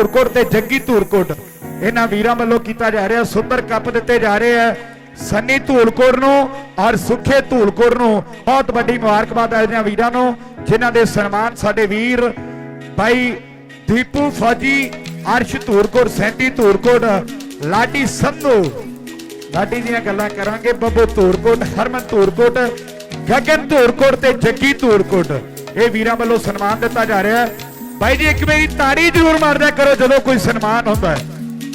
ਧੂਰਕੋਟ ਤੇ ਜੱਗੀ ਧੂਰਕੋਟ। ਇਹਨਾਂ ਵੀਰਾਂ ਵੱਲੋਂ ਕੀਤਾ ਜਾ ਰਿਹਾ ਸੁੰਦਰ ਕੱਪ ਦਿੱਤੇ ਜਾ ਰਹੇ ਆ। ਸੰਨੀ ਧੂਲਕੋਟ ਨੂੰ ਔਰ ਸੁਖੇ ਧੂਲਕੋਟ ਨੂੰ ਬਹੁਤ ਵੱਡੀ ਮੁਬਾਰਕਬਾਦ ਹੈ ਇਹਨਾਂ ਵੀਰਾਂ ਨੂੰ, ਜਿਨ੍ਹਾਂ ਦੇ ਸਨਮਾਨ ਸਾਡੇ ਵੀਰ ਭਾਈ ਦੀਪੂ ਫੌਜੀ, ਅਰਸ਼ ਧੂਰਕੋਟ ਸੈਂਟੀ ਧੂਰਕੋਟ, ਲਾਡੀ ਸੰਧੂ। ਲਾਡੀ ਦੀਆਂ ਗੱਲਾਂ ਕਰਾਂਗੇ, ਬੱਬੂ ਧੂਰਕੋਟ, ਹਰਮਨ ਧੂਰਕੋਟ, ਗਗਨ ਧੂਰਕੋਟ ਤੇ ਜੱਗੀ ਧੂਰਕੋਟ। ਇਹ ਵੀਰਾਂ ਵੱਲੋਂ ਸਨਮਾਨ ਦਿੱਤਾ ਜਾ ਰਿਹਾ। ਹੈ ਬਾਈ ਜੀ, ਇੱਕ ਵਾਰੀ ਤਾੜੀ ਜ਼ਰੂਰ ਮਾਰਦਿਆ ਕਰੋ, ਜਦੋਂ ਕੋਈ ਸਨਮਾਨ ਹੁੰਦਾ ਹੈ।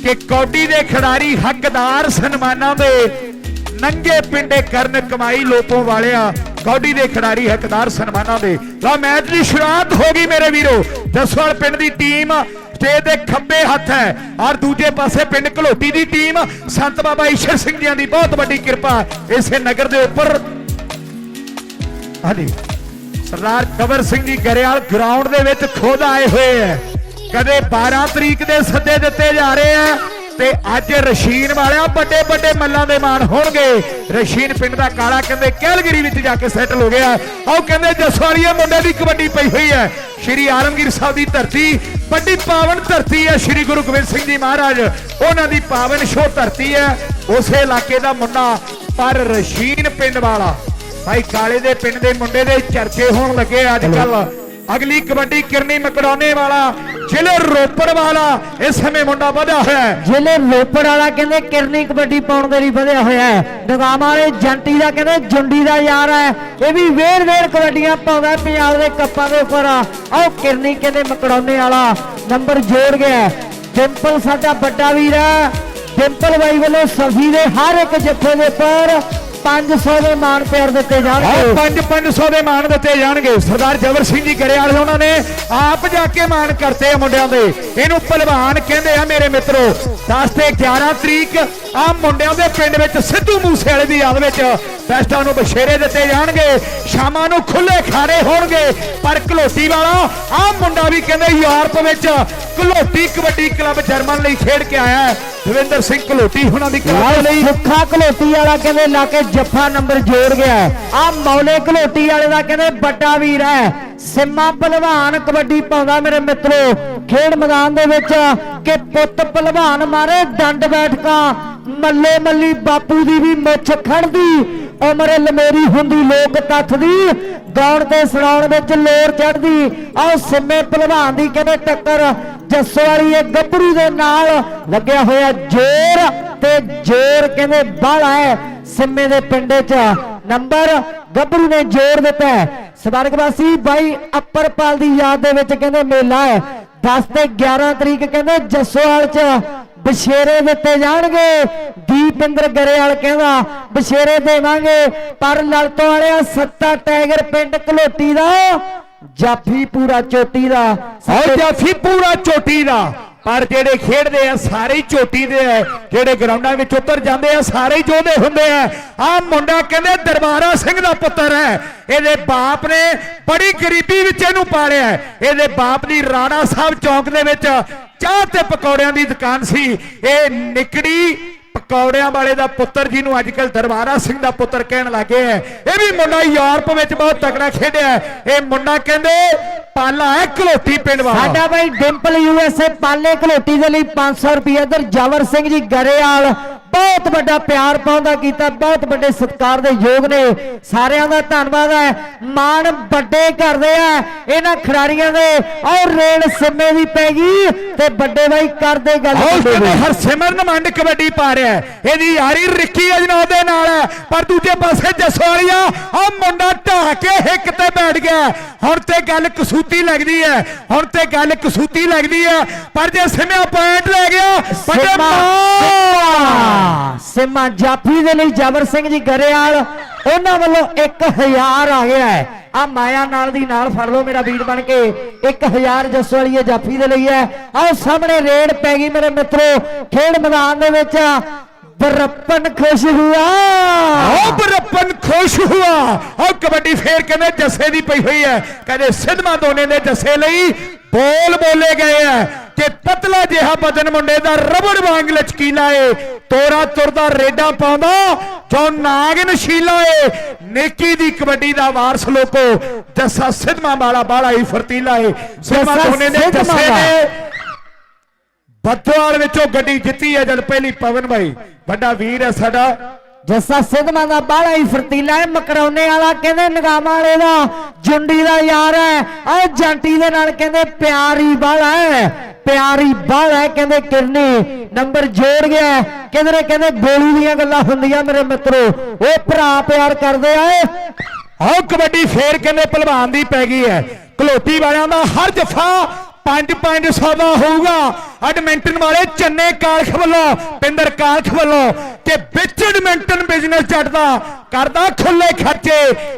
ਕਿ ਕੌਡੀ ਦੇ ਖਿਡਾਰੀ ਹੱਕਦਾਰ ਸਨਮਾਨਾਂ ਦੇ ਨੰਗੇ ਪਿੰਡੇ ਕਰਨ ਕਮਾਈ ਲੋਪੋਂ ਵਾਲਿਆ ਕੌਡੀ ਦੇ ਖਿਡਾਰੀ ਹੱਕਦਾਰ ਸਨਮਾਨਾਂ ਦੇ। ਲਓ, ਮੈਚ ਦੀ ਸ਼ੁਰੂਆਤ ਹੋ ਗਈ ਮੇਰੇ ਵੀਰੋ। ਦਸਵਾਲ ਪਿੰਡ ਦੀ ਟੀਮ ਸਟੇਜ ਦੇ ਖੱਬੇ ਹੱਥ ਹੈ। ਔਰ ਦੂਜੇ ਪਾਸੇ ਪਿੰਡ ਘਲੋਟੀ ਦੀ ਟੀਮ, ਸੰਤ ਬਾਬਾ ਈਸ਼ਰ ਸਿੰਘ ਜੀਆਂ ਦੀ ਬਹੁਤ ਵੱਡੀ ਕਿਰਪਾ ਇਸੇ ਨਗਰ ਦੇ ਉੱਪਰ। ਹਾਂਜੀ। ਸਰਦਾਰ ਕਵਰ ਸਿੰਘ ਜੀ ਗਰੇਵਾਲ ਗਰਾਊਂਡ ਦੇ ਵਿੱਚ ਖੁਦ ਆਏ ਹੋਏ ਹੈ ਕਦੇ 12 ਤਰੀਕ ਦੇ ਸੱਦੇ ਦਿੱਤੇ ਜਾ ਰਹੇ ਆ ਤੇ ਅੱਜ ਰਸ਼ੀਨ ਵਾਲਿਆ ਵੱਡੇ ਵੱਡੇ ਮੱਲਾਂ ਦੇ ਮਾਣ ਹੋਣਗੇ। ਰਸ਼ੀਨ ਪਿੰਡ ਦਾ ਕਾਲਾ ਕਹਿੰਦੇ ਕੈਲਗਰੀ ਵਿੱਚ ਜਾ ਕੇ ਸੈਟਲ ਹੋ ਗਿਆ। ਆਓ ਕਹਿੰਦੇ ਜਸਵਾਲੀਆ ਮੁੰਡੇ ਦੀ ਕਬੱਡੀ ਪਈ ਹੋਈ ਹੈ ਸ਼੍ਰੀ ਆਲਮਗੀਰ ਸਾਹਿਬ ਦੀ ਧਰਤੀ, ਵੱਡੀ ਪਾਵਨ ਧਰਤੀ ਹੈ ਸ਼੍ਰੀ ਗੁਰੂ ਗੋਬਿੰਦ ਸਿੰਘ ਜੀ ਮਹਾਰਾਜ। ਉਹਨਾਂ ਦੀ ਪਾਵਨ ਸ਼ੋ ਧਰਤੀ ਹੈ ਉਸੇ ਇਲਾਕੇ ਦਾ ਮੁੰਡਾ ਪਰ ਰਸ਼ੀਨ ਪਿੰਡ ਵਾਲਾ। ਭਾਈ ਕਾਲੇ ਦੇ ਪਿੰਡ ਦੇ ਮੁੰਡੇ ਦੇ ਚਰਚੇ ਹੋਣ ਲੱਗੇ ਅੱਜ ਕੱਲ ਅਗਲੀ ਕਬੱਡੀ ਕਿਰਨੀ ਮਕੜਾਉਣੇ ਵਾਲਾ ਜ਼ਿਲ੍ਹੇ ਰੋਪੜ ਵਾਲਾ ਇਸ ਸਮੇਂ ਮੁੰਡਾ ਵਧਿਆ ਹੋਇਆ ਹੈ। ਜ਼ਿਲ੍ਹੇ ਰੋਪੜ ਵਾਲਾ ਕਹਿੰਦੇ ਕਿਰਨੀ ਕਬੱਡੀ ਪਾਉਣ ਦੇ ਲਈ ਵਧਿਆ ਹੋਇਆ ਹੈ। ਨਗਾਮ ਵਾਲੇ ਜੰਟੀ ਦਾ ਕਹਿੰਦੇ ਜੁੰਡੀ ਦਾ ਯਾਰ ਹੈ। ਇਹ ਵੀ ਵੇਰ ਵੇਰ ਕਬੱਡੀਆਂ ਪਾਉਂਦਾ ਪੰਜਾਬ ਦੇ ਕੱਪਾਂ ਦੇ ਉੱਪਰ। ਆਓ ਕਿਰਨੀ ਕਹਿੰਦੇ ਮਕੜਾਉਣੇ ਵਾਲਾ ਨੰਬਰ ਜੋੜ ਗਿਆ। ਡਿੰਪਲ ਸਾਡਾ ਵੱਡਾ ਵੀਰ ਹੈ। ਡਿੰਪਲ ਬਾਈ ਵੱਲੋਂ ਸਫੀ ਦੇ ਹਰ ਇੱਕ ਜੱਫੇ ਦੇ ਉੱਪਰ 500 ਦੇ ਮਾਣ ਪਿਆਰ ਦਿੱਤੇ ਜਾਣਗੇ। 5-500 ਦੇ ਮਾਣ ਦਿੱਤੇ ਜਾਣਗੇ। ਸਰਦਾਰ ਜਬਰ ਸਿੰਘ ਜੀ ਗਰੇਵਾਲ ਉਹਨਾਂ ਨੇ ਆਪ ਜਾ ਕੇ ਮਾਣ ਕਰਤੇ ਆ ਮੁੰਡਿਆਂ ਦੇ। ਇਹਨੂੰ ਪਹਿਲਵਾਨ ਕਹਿੰਦੇ ਆ ਮੇਰੇ ਮਿੱਤਰੋ। 10 ਤੇ 11 ਤਰੀਕ ਆ ਮੁੰਡਿਆਂ ਦੇ ਪਿੰਡ ਵਿੱਚ ਸਿੱਧੂ ਮੂਸੇ ਵਾਲੇ ਦੀ ਯਾਦ ਵਿੱਚ ਫੈਸਟਾ ਨੂੰ ਬਸ਼ੇਰੇ ਦਿੱਤੇ ਜਾਣਗੇ ਸ਼ਾਮਾਂ ਨੂੰ ਖੁੱਲੇ ਖਾੜੇ ਹੋਣਗੇ ਪਰ ਘਲੋਟੀ ਵਾਲਾ ਆ ਮੁੰਡਾ ਵੀ ਕਹਿੰਦੇ ਯੂਰਪ ਵਿੱਚ ਘਲੋਟੀ ਕਬੱਡੀ ਕਲੱਬ ਜਰਮਨ ਲਈ ਖੇਡ ਕੇ ਆਇਆ ਹੈ। ਦਵਿੰਦਰ ਸਿੰਘ ਘਲੋਟੀ ਉਹਨਾਂ ਦੀ ਕਲੱਬ ਲਈ। ਸੁੱਖਾ ਘਲੋਟੀ ਵਾਲਾ ਕਹਿੰਦੇ ਲਾ ਕੇ ਜੱਫਾ ਨੰਬਰ ਜੋੜ ਗਿਆ ਆ ਮੌਲੇ ਘਲੋਟੀ ਵਾਲੇ ਦਾ ਕਹਿੰਦੇ ਵੱਡਾ ਵੀਰ ਹੈ। ਸਿੰਮਾ ਪਹਿਲਵਾਨ ਕਬੱਡੀ ਪਾਉਂਦਾ ਮੇਰੇ ਮਿੱਤਰੋ। ਖੇਡ ਮੈਦਾਨ ਦੇ ਵਿੱਚ ਕਿ ਪੁੱਤ ਪਹਿਲਵਾਨ ਮਾਰੇ ਡੰਡ ਬੈਠਕਾਂ। ਮੱਲੇ ਮੱਲੀ ਬਾਪੂ ਦੀ ਵੀ ਮੁੱਛ ਖੜਦੀ ਉਮਰ ਲਮੇਰੀ ਹੁੰਦੀ ਲੋਕ ਤੱਥ ਦੀ। ਗਾਉਣ ਤੇ ਸੁਣਾਉਣ ਵਿੱਚ ਲੋਰ ਚੜਦੀ ਆਹ ਸਿੰਮੇ ਪਹਿਲਵਾਨ ਦੀ ਕਹਿੰਦੇ ਟੱਕਰ। ਜੱਸੋ ਵਾਲੀ ਇਹ ਗੱਭਰੂ ਦੇ ਨਾਲ ਲੱਗਿਆ ਹੋਇਆ ਜੋਰ ਤੇ ਜੋਰ ਕਹਿੰਦੇ ਬਾਲਾ ਹੈ ਸਿੰਮੇ ਦੇ ਪਿੰਡੇ 'ਚ। ਨੰਬਰ ਗੱਭਰੂ ਨੇ ਜੋਰ ਦਿੱਤਾ ਹੈ ਸਵਰਗਵਾਸੀ ਬਾਈ ਅੱਪਰਪਾਲ ਦੀ ਯਾਦ ਦੇ ਵਿੱਚ ਕਹਿੰਦੇ ਮੇਲਾ ਹੈ। 10 ਤੇ 11 ਤਰੀਕ ਕਹਿੰਦੇ ਜੱਸੋਵਾਲ 'ਚ ਬਸ਼ੇਰੇ ਦਿੱਤੇ ਜਾਣਗੇ। ਦੀਪਿੰਦਰ ਗਰੇਵਾਲ ਕਹਿੰਦਾ ਬਸ਼ੇਰੇ ਦੇਵਾਂਗੇ, ਪਰ ਲਲਤੋਂ ਵਾਲਿਆ ਸੱਤਾ ਟਾਈਗਰ ਪਿੰਡ ਘਲੋਟੀ ਦਾ, ਜਾਫੀ ਪੂਰਾ ਚੋਟੀ ਦਾ। ਔਰ ਜਾਫੀ ਪੂਰਾ ਚੋਟੀ ਦਾ। ਪਰ ਜਿਹੜੇ ਖੇਡਦੇ ਆ, ਸਾਰੇ ਹੀ ਚੋਟੀ ਦੇ ਆ। ਜਿਹੜੇ ਗਰਾਊਂਡਾਂ ਵਿੱਚ ਉਤਰ ਜਾਂਦੇ ਆ, ਸਾਰੇ ਜੋਧੇ ਹੁੰਦੇ ਆ। ਆ ਮੁੰਡਾ ਕਹਿੰਦੇ ਦਰਬਾਰਾ ਸਿੰਘ ਦਾ ਪੁੱਤਰ ਹੈ। ਇਹਦੇ ਬਾਪ ਨੇ ਬੜੀ ਗਰੀਬੀ ਵਿੱਚ ਇਹਨੂੰ ਪਾਲਿਆ ਹੈ। ਇਹਦੇ ਬਾਪ ਦੀ ਰਾਣਾ ਸਾਹਿਬ ਚੌਂਕ ਦੇ ਵਿੱਚ ਚਾਹ ਤੇ ਪਕੌੜਿਆਂ ਦੀ ਦੁਕਾਨ ਸੀ। ਇਹ ਨਿਕੜੀ ਪਕੌੜਿਆਂ ਵਾਲੇ ਦਾ ਪੁੱਤਰ ਜਿਹਨੂੰ ਅੱਜ ਕੱਲ ਦਰਬਾਰਾ ਸਿੰਘ ਦਾ ਪੁੱਤਰ ਕਹਿਣ ਲੱਗੇ ਹੈ ਇਹ ਵੀ ਮੁੰਡਾ ਯੂਰਪ ਵਿੱਚ ਬਹੁਤ ਤਕੜਾ ਖੇਡਿਆ ਇਹ ਮੁੰਡਾ ਕਹਿੰਦੇ ਪਾਲਾ ਹੈ ਘਲੋਟੀ ਪਿੰਡ ਵਾਲਾ। ਸਾਡਾ ਬਾਈ ਡਿੰਪਲ ਯੂਐਸਏ ਪਾਲੇ ਘਲੋਟੀ ਦੇ ਲਈ 500 ਰੁਪਏ ਇਧਰ। ਜਵਰ ਸਿੰਘ ਜੀ ਗਰੇਵਾਲ ਬਹੁਤ ਵੱਡਾ ਪਿਆਰ ਪਾਉਂਦਾ ਕੀਤਾ ਬਹੁਤ ਵੱਡੇ ਸਤਿਕਾਰ ਦੇ ਯੋਗ ਨੇ। ਸਾਰਿਆਂ ਦਾ ਧੰਨਵਾਦ ਹੈ। ਮਾਣ ਵੱਡੇ ਕਰਦੇ ਆ ਇਹਨਾਂ ਖਿਡਾਰੀਆਂ ਦੇ। ਔਰ ਰੇਲ ਸਿੰਮੇ ਦੀ ਪੈ ਗਈ ਤੇ ਵੱਡੇ ਬਾਈ ਕਰਦੇ ਗੱਲ। ਹਰਸਿਮਰਨ ਮੰਡ ਕਬੱਡੀ ਪਾ ਰਿਹਾ। ਇਹਦੀ ਯਾਰੀ ਰਿੱਕੀ ਅਜਨੌਦ ਦੇ ਨਾਲ ਹੈ। ਪਰ ਦੂਜੇ ਪਾਸੇ ਜਸਵਾਲੀਆ ਆ ਮੁੰਡਾ ਢਾਹ ਕੇ ਹਿੱਕ ਤੇ ਬੈਠ ਗਿਆ ਹੁਣ ਤੇ ਗੱਲ ਕਸੂਤੀ ਲੱਗਦੀ ਹੈ। ਹੁਣ ਤੇ ਗੱਲ ਕਸੂਤੀ ਲੱਗਦੀ ਹੈ। ਪਰ ਜੇ ਸਿਮਿਆ ਪੁਆਇੰਟ ਲੈ ਗਿਆ ਵੱਡੇ ਮਾਂ ਸਿਮਾ ਜਾਫੀ ਦੇ ਲਈ ਜਬਰ ਸਿੰਘ ਜੀ ਗਰੇਵਾਲ ਉਹਨਾਂ ਵੱਲੋਂ 1000 ਆ ਗਿਆ ਹੈ। ਆ ਮਾਇਆ ਨਾਲ ਦੀ ਨਾਲ ਫੜ ਲਓ ਮੇਰਾ ਵੀਰ ਬਣ ਕੇ। 1000 ਜੱਸੋ ਵਾਲੀ ਜਾਫੀ ਦੇ ਲਈ ਹੈ। ਆਓ ਸਾਹਮਣੇ ਰੇਡ ਪੈ ਗਈ ਮੇਰੇ ਮਿੱਤਰੋ। ਖੇਡ ਮੈਦਾਨ ਦੇ ਵਿੱਚ ਬਰਪਨ ਖੁਸ਼ ਹੁਆ ਖੁਸ਼ ਹੁਆ ਕਬੱਡੀ ਫੇਰ ਕਹਿੰਦੇ ਜੱਸੇ ਦੀ ਪਈ ਹੋਈ ਹੈ। ਕਹਿੰਦੇ ਸਿੱਧਵਾਂ ਦੋਨੇ ਦੇ ਜੱਸੇ ਲਈ ਬੋਲ ਬੋਲੇ ਗਏ ਆ ਕਿ ਪਤਲਾ ਜਿਹਾ ਬਦਨ ਮੁੰਡੇ ਦਾ ਰਬੜ ਵਾਂਗ ਲਚਕੀਲਾ ਏ ਤੋਰਾ ਤੁਰਦਾ ਰੇਡਾਂ ਪਾਉਂਦਾ ਜੋ ਨਾਗ ਨਸ਼ੀਲਾ ਏ। ਨੇਕੀ ਦੀ ਕਬੱਡੀ ਦਾ ਵਾਰਸ ਲੋਕੋ ਜੱਸਾ ਸਿੱਧਵਾਂ ਵਾਲਾ ਬਾਲਾ ਹੀ ਫਰਤੀਲਾ ਏ। ਸਿੱਧਵਾਂ ਜੱਸਾ ਦੋਨੇ ਦੇ ਜੱਸੇ। ਨੇ। ਬੱਦੋਵਾਲ ਵਿੱਚੋਂ ਗੱਡੀ ਜਿੱਤੀ ਹੈ ਜਦ ਪਹਿਲੀ ਪਵਨ ਭਾਈ ਵੱਡਾ ਵੀਰ ਹੈ ਸਾਡਾ। ਜੱਸਾ ਸਿੱਧਵਾਂ ਦਾ ਬਾਹਲਾ ਹੀ ਫਰਤੀਲਾ ਹੈ, ਮਕਰੌਨੇ ਵਾਲਾ ਕਹਿੰਦੇ ਨਗਾਮਾਂ ਵਾਲੇ ਦਾ, ਜੁੰਡੀ ਦਾ ਯਾਰ ਹੈ। ਆ ਜੰਟੀ ਦੇ ਨਾਲ ਕਹਿੰਦੇ ਪਿਆਰੀ ਬਾਹਲਾ ਹੈ, ਪਿਆਰੀ ਬਾਹਲਾ ਹੈ ਕਹਿੰਦੇ ਕਿਰਨੀ, ਨੰਬਰ ਜੋੜ ਗਿਆ ਹੈ। ਕਿਧਰੇ ਕਹਿੰਦੇ ਬੋਲੀ ਦੀਆਂ ਗੱਲਾਂ ਹੁੰਦੀਆਂ ਮੇਰੇ ਮਿੱਤਰੋ, ਉਹ ਭਰਾ ਪਿਆਰ ਕਰਦੇ ਆਏ ਆਹ ਕਬੱਡੀ ਫੇਰ ਕਹਿੰਦੇ ਪਹਿਲਵਾਨ ਦੀ ਪੈ ਗਈ ਹੈ। ਕਲੋਟੀ ਵਾਲਿਆਂ ਦਾ ਹਰ ਜਫਾ 5-500 ਦਾ ਹੋਊਗਾ। ਐਡਮਿੰਟਨ ਵਾਲੇ ਚੰਨੇ ਕਾਲਖ ਵੱਲੋਂ ਪਿੰਦਰ ਕਾਲਖ ਵੱਲੋਂ ਕਿ ਵਿੱਚ ਐਡਮਿੰਟਨ ਬਿਜ਼ਨਸ ਜੱਟ ਦਾ ਕਰਦਾ ਖੁੱਲੇ ਖਰਚੇ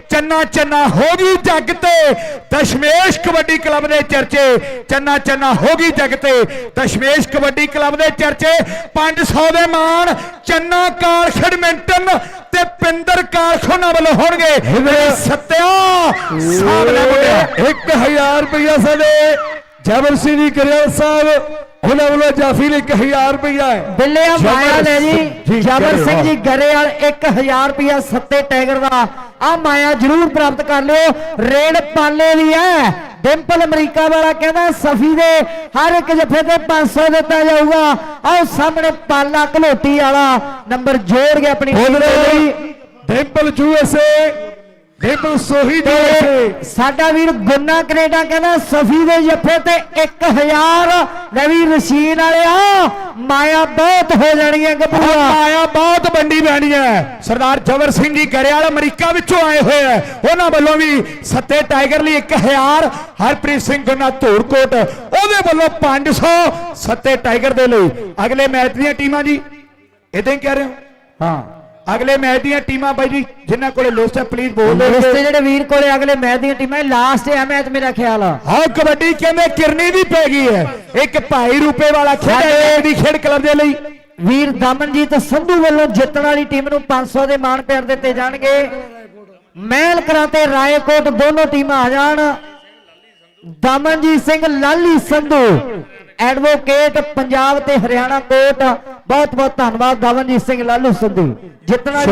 ਚੰਨਾ ਚੰਨਾ ਹੋ ਗਈ ਜੱਗ ਤੇ ਦਸ਼ਮੇਸ਼ ਕਬੱਡੀ ਕਲੱਬ ਦੇ ਚਰਚੇ ਚੰਨਾ ਚੰਨਾ ਹੋ ਗਈ ਜੱਗ ਤੇ ਦਸ਼ਮੇਸ਼ ਕਬੱਡੀ ਕਲੱਬ ਦੇ ਚਰਚੇ 500 ਦੇ ਮਾਣ ਚੰਨਾ ਕਾਲਖ ਐਡਮਿੰਟਨ ਤੇ ਪਿੰਦਰ ਕਾਲਖ ਉਹਨਾਂ ਵੱਲੋਂ ਹੋਣਗੇ। ਸੱਤਿਆ ਸਾਹਮਣੇ ਮੁੰਡੇ। 1000 ਰੁਪਇਆ ਸਾਡੇ ਜਬਰ ਸਿੰਘ ਜੀ ਕਰਿਆਲ ਸਾਹਿਬ ਉਹਨਾਂ ਵੱਲੋਂ ਜਾਫੀ ਲਈ 1000 ਰੁਪਇਆ ਹੈ। ਬਿੱਲਿਆ ਮਾਇਆ ਲੈ ਜੀ। ਜਬਰ ਸਿੰਘ। ਜੀ ਗਰੇਵਾਲ 1000 ਰੁਪਿਆ ਸੱਤੇ ਟਾਈਗਰ ਦਾ। ਆ ਮਾਇਆ ਜਰੂਰ ਪ੍ਰਾਪਤ ਕਰ ਲਿਓ। ਰੇਡ ਪਾਲੇ ਦੀ ਹੈ। ਡਿੰਪਲ ਅਮਰੀਕਾ ਵਾਲਾ ਕਹਿੰਦਾ ਸਫੀ ਦੇ ਹਰ ਇੱਕ ਜੱਫੇ ਤੇ 500 ਦਿੱਤਾ ਜਾਊਗਾ। ਆਓ ਸਾਹਮਣੇ ਪਾਲਾ ਘਲੋਟੀ ਵਾਲਾ ਨੰਬਰ ਜੋੜ ਗਿਆ ਆਪਣੀ ਬੋਲ ਟੀਮ ਦੇ ਲਈ। ਡਿੰਪਲ ਯੂਐਸਏ ਡਿੰਪਲ ਸੋਹੀ ਤੇ ਸਾਡਾ ਵੀਰ ਗੁੰਨਾ ਕੈਨੇਡਾ ਕਹਿੰਦਾ ਸਫੀ ਦੇ ਜੱਫੇ ਤੇ 1000 ਨਵੀਂ ਰਸ਼ੀਨ ਵਾਲਿਆ ਮਾਇਆ ਬਹੁਤ ਹੋ ਜਾਣੀ ਹੈ ਗੱਭਰੂਆ ਆਇਆ ਬਹੁਤ ਬੰਡੀ ਬੈਣੀ ਹੈ। ਸਰਦਾਰ ਜਵਰ ਸਿੰਘ ਜੀ ਗਰੇਵਾਲ ਅਮਰੀਕਾ ਵਿੱਚੋਂ ਆਏ ਹੋਏ ਹੈ। ਉਹਨਾਂ ਵੱਲੋਂ ਵੀ ਸੱਤੇ ਟਾਈਗਰ ਲਈ 1000 ਹਰਪ੍ਰੀਤ ਸਿੰਘ ਗੁਨਾ ਧੂੜਕੋਟ ਉਹਦੇ ਵੱਲੋਂ 500 ਸੱਤੇ ਟਾਈਗਰ ਦੇ ਲਈ। ਅਗਲੇ ਮੈਚ ਦੀਆਂ ਟੀਮਾਂ ਜੀ ਇਦਾਂ ਹੀ ਕਹਿ ਰਹੇ ਹੋ? ਹਾਂ। ਅਗਲੇ ਮੈਚ ਦੀਆਂ ਟੀਮਾਂ ਬਾਈ ਜੀ ਜਿਨ੍ਹਾਂ ਕੋਲੇ ਲਿਸਟ ਹੈ ਪਲੀਜ਼ ਬੋਲ ਦਿਓ ਜਿਹੜੇ ਵੀਰ ਕੋਲੇ ਅਗਲੇ ਮੈਚ ਦੀਆਂ ਟੀਮਾਂ ਲਾਸਟ ਹੈ ਮੈਚ ਮੇਰਾ ਖਿਆਲ ਆ। ਹਾਂ ਕਬੱਡੀ ਕਹਿੰਦੇ ਕਿਰਨੀ ਵੀ ਪੈ ਗਈ ਹੈ? ਇੱਕ ਭਾਈ ਰੂਪੇ ਵਾਲਾ ਖੇਡ ਦੀ ਖੇਡ ਕਲੱਬ ਦੇ ਲਈ। ਵੀਰ ਦਮਨਜੀਤ ਸੰਧੂ ਵੱਲੋਂ ਜਿੱਤਣ ਵਾਲੀ ਟੀਮ ਨੂੰ 500 ਦੇ ਮਾਣ ਪਿਆਰ ਦਿੱਤੇ ਜਾਣਗੇ। ਮਹਿਲ ਕਰਾਂ ਤੇ ਰਾਏਕੋਟ ਦੋਨੋਂ ਟੀਮਾਂ ਆ ਜਾਣ। ਦਮਨਜੀਤ ਸਿੰਘ ਲਾਲੀ ਸੰਧੂ ਐਡਵੋਕੇਟ ਪੰਜਾਬ ਤੇ ਹਰਿਆਣਾ ਕੋਰਟ ਬਹੁਤ ਬਹੁਤ ਧੰਨਵਾਦ ਦਮਨਜੀਤ ਸਿੰਘ ਲਾਲੂ ਸੰਧੂ। ਜਿੱਤਣਾ